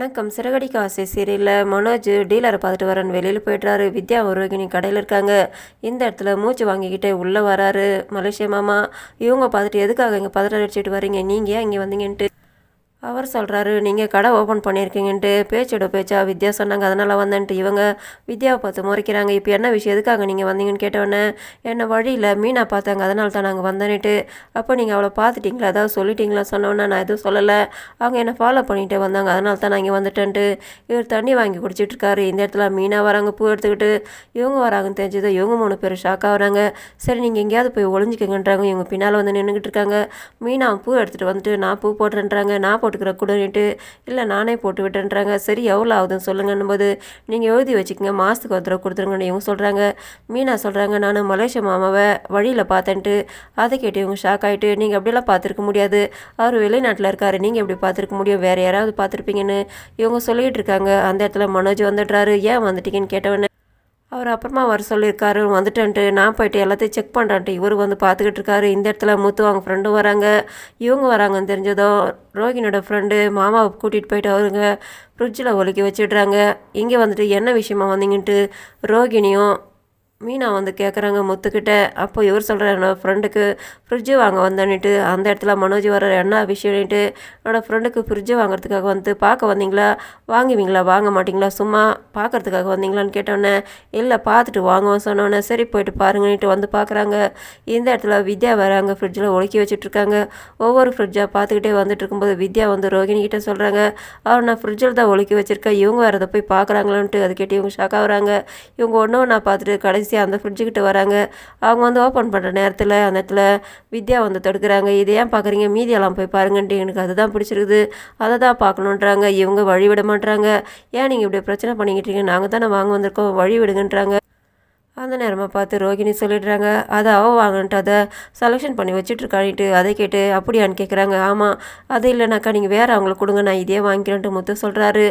வணக்கம். சிறகடிக்க ஆசை சீரியலில் மனோஜ் டீலரை பார்த்துட்டு வரேன் வெளியில் போயிட்டுறாரு வித்யா ரோகிணி கடையில் இருக்காங்க. இந்த இடத்துல மூச்சு வாங்கிக்கிட்டே உள்ளே வராரு. மலேசிய மாமா இவங்க பார்த்துட்டு எதுக்காக இங்கே பதற அடிச்சுட்டு வரீங்க? நீங்கள் ஏன் இங்கே வந்தீங்கன்ட்டு அவர் சொல்கிறாரு நீங்கள் கடை ஓப்பன் பண்ணியிருக்கீங்கன்ட்டு பேச்சோட பேச்சா வித்யா சொன்னாங்க. அதனால் வந்தேன்ட்டு இவங்க வித்யாவை பார்த்து முறைக்கிறாங்க. இப்போ என்ன விஷயம்? எதுக்காக நீங்கள் வந்தீங்கன்னு கேட்டவொடனே என்னை வழியில் மீனா பார்த்தாங்க. அதனால தான் நாங்கள் வந்தேன்ட்டு அப்போ நீங்கள் அவளை பார்த்துட்டிங்களா? ஏதாவது சொல்லிட்டீங்களா? சொன்னோன்னே நான் எதுவும் சொல்லலை. அவங்க என்னை ஃபாலோ பண்ணிகிட்டே வந்தாங்க. அதனால தான் நான் இங்கே வந்துட்டேன்ட்டு. இவர் தண்ணி வாங்கி குடிச்சிட்ருக்காரு இந்த இடத்துல மீனா வராங்க. பூ எடுத்துக்கிட்டு இவங்க வராங்கன்னு தெரிஞ்சது இவங்க மூணு பேர் ஷாக் ஆகுறாங்க சரி நீங்கள் எங்கேயாவது போய் ஒளிஞ்சிக்கங்கன்றாங்க. இவங்க பின்னால் வந்து நின்றுக்கிட்டு இருக்காங்க. மீனா பூ எடுத்துகிட்டு வந்துட்டு நான் பூ போடுறேன்றாங்க. நான் போட்டுக்கிற கூடன்ட்டு இல்லை நானே போட்டு விட்டேன்றாங்க. சரி எவ்வளோ ஆகுதுன்னு சொல்லுங்கன்னும் போது நீங்கள் எழுதி வச்சுக்கோங்க. மாதத்துக்கு ஒரு தடவை கொடுத்துருங்கன்னு இவங்க சொல்கிறாங்க மீனா சொல்கிறாங்க நான் மலேசியா மாமாவை வழியில் பார்த்தேன்ட்டு அதை கேட்டு இவங்க ஷாக் ஆகிட்டு நீங்கள் அப்படிலாம் பார்த்துருக்க முடியாது. அவர் வெளிநாட்டில் இருக்காரு. நீங்கள் எப்படி பார்த்துருக்க முடியும்? வேறு யாராவது பார்த்துருப்பீங்கன்னு இவங்க சொல்லிகிட்டு இருக்காங்க. அந்த இடத்துல மனோஜ் வந்துடுறாரு. ஏன் வந்துட்டீங்கன்னு கேட்டவொடனே அவர் அப்புறமா வர சொல்லியிருக்காரு வந்துட்டேன்ட்டு நான் போயிட்டு எல்லாத்தையும் செக் பண்ணுறேன்ட்டு இவர் வந்து பார்த்துக்கிட்டு இருக்காரு. இந்த இடத்துல மூத்துவாங்க அவங்க ஃப்ரெண்டும் வராங்க. இவங்க வராங்கன்னு தெரிஞ்சதும் ரோகினோட ஃப்ரெண்டு மாமாவை கூட்டிகிட்டு போயிட்டு அவருங்க ஃப்ரிட்ஜில் ஒலிக்க வச்சிடுறாங்க. இங்கே வந்துட்டு என்ன விஷயமா வந்தீங்கன்ட்டு ரோகிணியும் மீனா வந்து கேட்குறாங்க முத்துக்கிட்ட. அப்போ இவர் சொல்கிறார் என்னோடய ஃப்ரெண்டுக்கு ஃப்ரிட்ஜு வாங்க வந்தேன்னுட்டு அந்த இடத்துல மனோஜ் வர என்ன விஷயம்னுட்டு. என்னோடய ஃப்ரெண்டுக்கு ஃப்ரிட்ஜு வாங்குறதுக்காக வந்து பார்க்க வந்தீங்களா? வாங்குவீங்களா? வாங்க மாட்டிங்களா? சும்மா பார்க்குறதுக்காக வந்தீங்களான்னு கேட்டோன்னே இல்லை பார்த்துட்டு வாங்குவோம் சொன்னோன்னே சரி போயிட்டு பாருங்கன்னுட்டு வந்து பார்க்குறாங்க. இந்த இடத்துல வித்யா வராங்க ஃப்ரிட்ஜில் ஒழுக்கி வச்சுட்ருக்காங்க. ஒவ்வொரு ஃப்ரிட்ஜாக பார்த்துக்கிட்டே வந்துட்டு இருக்கும்போது வித்யா வந்து ரோகிணி கிட்டே சொல்கிறாங்க அவர் நான் ஃப்ரிட்ஜில் தான் ஒழுக்கி வச்சுருக்கேன் இவங்க வரதை போய் பார்க்குறாங்களான்ட்டு. அது கேட்டு இவங்க ஷாக் ஆகுறாங்க. இவங்க ஒன்றும் நான் பார்த்துட்டு கடைசி பேசி அந்த ஃப்ரிட்ஜுக்கிட்ட வராங்க. அவங்க வந்து ஓப்பன் பண்ணுற நேரத்தில் அந்த இடத்துல வித்யா வந்து தடுக்கிறாங்க. இதை ஏன் பார்க்குறீங்க மீதியெல்லாம் போய் பாருங்கன்ட்டு எனக்கு அதுதான் பிடிச்சிருக்குது. அதை தான் பார்க்கணுன்றாங்க. இவங்க வழி விட மாட்டுறாங்க ஏன் நீங்கள் இப்படி பிரச்சனை பண்ணிக்கிட்டு இருக்கீங்க? நாங்கள் தானே வாங்க வந்திருக்கோம். வழி விடுங்கன்றாங்க. அந்த நேரமாக பார்த்து ரோகிணி சொல்லிடுறாங்க. அதை அவள் வாங்கிட்டு அதை செலெக்ஷன் பண்ணி வச்சுட்ருக்கானிட்டு அதை கேட்டு அப்படியான்னு கேட்குறாங்க ஆமாம் அது இல்லைனாக்கா நீங்கள் வேறு அவங்களுக்கு கொடுங்க நான் இதே வாங்கிக்கிறேன்ட்டு முத்து சொல்கிறாரு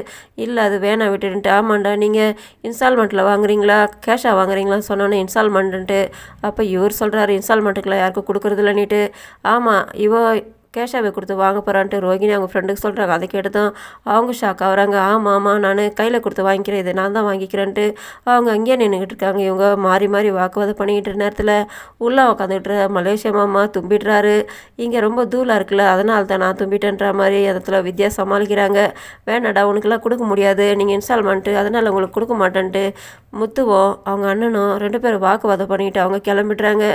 இல்லை அது வேணாம் விட்டுன்ட்டு ஆமாண்டா நீங்கள் இன்ஸ்டால்மெண்ட்டில் வாங்குறீங்களா? கேஷாக வாங்குறீங்களான்னு சொன்னோன்னே இன்ஸ்டால்மெண்ட்டு அப்போ இவர் சொல்கிறாரு இன்ஸ்டால்மெண்ட்டுக்குலாம் யாருக்கும் கொடுக்குறதில்லன்னுட்டு. ஆமாம் இவ கேஷாவை கொடுத்து வாங்க போகிறான்ட்டு ரோகிணி அவங்க ஃப்ரெண்டுக்கு சொல்கிறாங்க அதை கேட்டு தான் அவங்க ஷாக் ஆகுறாங்க. ஆமாம் ஆமாம் நான் கையில் கொடுத்து வாங்கிக்கிறேன். இதை நான் தான் வாங்கிக்கிறேன்ட்டு அவங்க அங்கேயே நின்றுக்கிட்டு இருக்காங்க. இவங்க மாறி மாறி வாக்குவாதம் பண்ணிக்கிட்டு நேரத்தில் உள்ளே உட்காந்துக்கிட்டு மலேசியா மாமா தும்பிடுறாரு. இங்கே ரொம்ப தூளாக இருக்குல்ல அதனால தான் நான் தும்பிட்டேன்ற மாதிரி இடத்துல வித்யா சமாளிக்கிறாங்க. வேணாடா உனக்கெல்லாம் கொடுக்க முடியாது. நீங்கள் இன்ஸ்டால்மெண்ட்டு அதனால் உங்களுக்கு கொடுக்க மாட்டேன்ட்டு முத்துவோம் அவங்க அண்ணனும் ரெண்டு பேரும் வாக்குவாதம் பண்ணிக்கிட்டு அவங்க கிளம்பிடுறாங்க.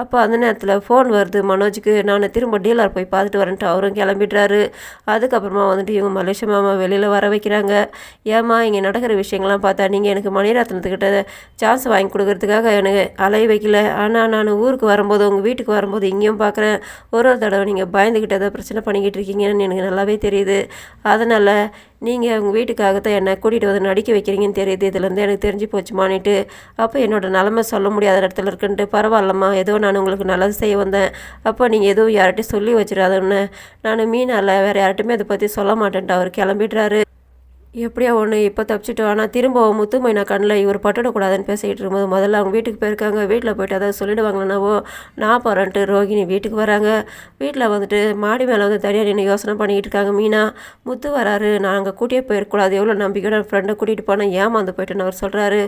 அப்போ அந்த நேரத்தில் ஃபோன் வருது மனோஜுக்கு. நான் திரும்ப டீலர் போய் பார்த்துட்டு வரேன்ட்டு அவரும் கிளம்பிடுறாரு. அதுக்கப்புறமா வந்துட்டு இவங்க மலேசிய மாமா வெளியில் வர வைக்கிறாங்க. ஏமா இங்கே நடக்கிற விஷயங்கள்லாம் பார்த்தா நீங்கள் எனக்கு மணிரத்னத்துக்கிட்ட சான்ஸ் வாங்கி கொடுக்கறதுக்காக எனக்கு அலைய வைக்கல. ஆனால் நான் ஊருக்கு வரும்போது உங்கள் வீட்டுக்கு வரும்போது இங்கேயும் பார்க்குறேன். ஒரு ஒரு தடவை நீங்கள் பயந்துக்கிட்டு ஏதோ பிரச்சனை பண்ணிக்கிட்டு இருக்கீங்கன்னு எனக்கு நல்லாவே தெரியுது. அதனால் நீங்கள் உங்கள் வீட்டுக்காகத்தான் என்னை கூட்டிகிட்டு வந்து நடிக்க வைக்கிறீங்கன்னு தெரியுது. இதுலேருந்து எனக்கு தெரிஞ்சு போச்சுமானிட்டு. அப்போ என்னோடய நிலமை சொல்ல முடியாத இடத்துல இருக்குன்ட்டு பரவாயில்லம்மா ஏதோ நான் உங்களுக்கு நல்லது செய்ய வந்தேன். அப்போ நீங்கள் எதுவும் யார்கிட்டையும் சொல்லி வச்சிடாதுன்னு. நான் மீனால வேறு யார்கிட்டையுமே அதை பற்றி சொல்ல மாட்டேன்ட்டு அவர் கிளம்பிடுறாரு. எப்படியா ஒன்று இப்போ தப்பிச்சிட்டோம்? ஆனால் திரும்ப முத்துமைனா கண்ணில் இவர் பட்டுடக்கூடாதுன்னு பேசிக்கிட்டு இருக்கும்போது முதல்ல அவங்க வீட்டுக்கு போயிருக்காங்க. வீட்டில் போயிட்டு அதாவது சொல்லிடுவாங்களேனாவோ நான் போகிறேன்ட்டு ரோகிணி வீட்டுக்கு வராங்க. வீட்டில் வந்துட்டு மாடி மேலே வந்து தனியாக நின்று யோசனை பண்ணிக்கிட்டு இருக்காங்க. மீனா முத்து வராரு. நான் அங்கே கூட்டியே போயிருக்கூடாது. எவ்வளோ நம்பிக்கையோட ஃப்ரெண்டை கூட்டிகிட்டு போனேன் ஏமாந்து போயிட்டேன்னு அவர் சொல்கிறாரு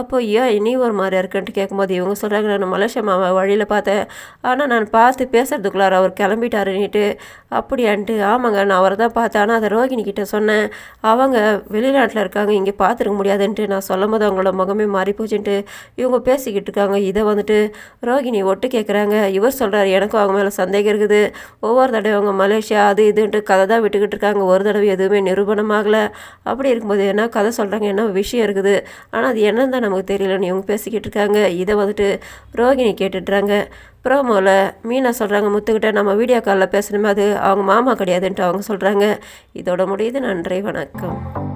அப்போ ஏன் நீ ஒரு மாதிரியா இருக்குன்ட்டு கேட்கும்போது இவங்க சொல்கிறாங்க நான் மலேசியா மாமா வழியில் பார்த்தேன். ஆனால் நான் பார்த்து பேசுறதுக்குள்ளார அவர் கிளம்பிட்டாருன்னுட்டு அப்படியான்ட்டு. ஆமாங்க நான் அவரை தான் பார்த்தேன். ஆனால் அதை ரோகிணி கிட்டே சொன்னேன். அவங்க வெளிநாட்டில் இருக்காங்க இங்கே பார்த்துருக்க முடியாதுன்ட்டு நான் சொல்லும் போது அவங்களோட முகமே மாறி போச்சுன்ட்டு இவங்க பேசிக்கிட்டு இருக்காங்க. இதை வந்துட்டு ரோகிணி ஒட்டு கேட்குறாங்க இவர் சொல்கிறார் எனக்கும் அவங்க மேலே சந்தேகம் இருக்குது. ஒவ்வொரு தடவை அவங்க மலேசியா அது இதுன்ட்டு கதை தான் விட்டுக்கிட்டு இருக்காங்க. ஒரு தடவை எதுவுமே நிரூபணமாகலை அப்படி இருக்கும்போது என்ன கதை சொல்கிறாங்க என்ன விஷயம் இருக்குது? ஆனால் அது என்னன்னு தான் நமக்கு தெரியலன்னு இவங்க பேசிக்கிட்டு இருக்காங்க. இதை வந்துட்டு ரோகிணி கேட்டுட்றாங்க. ப்ரோமோவில் மீனா சொல்கிறாங்க முத்துக்கிட்ட நம்ம வீடியோ காலில் பேசணுமே அது அவங்க மாமா கிடையாதுன்ட்டு அவங்க சொல்கிறாங்க இதோட முடியுது. நன்றி வணக்கம்.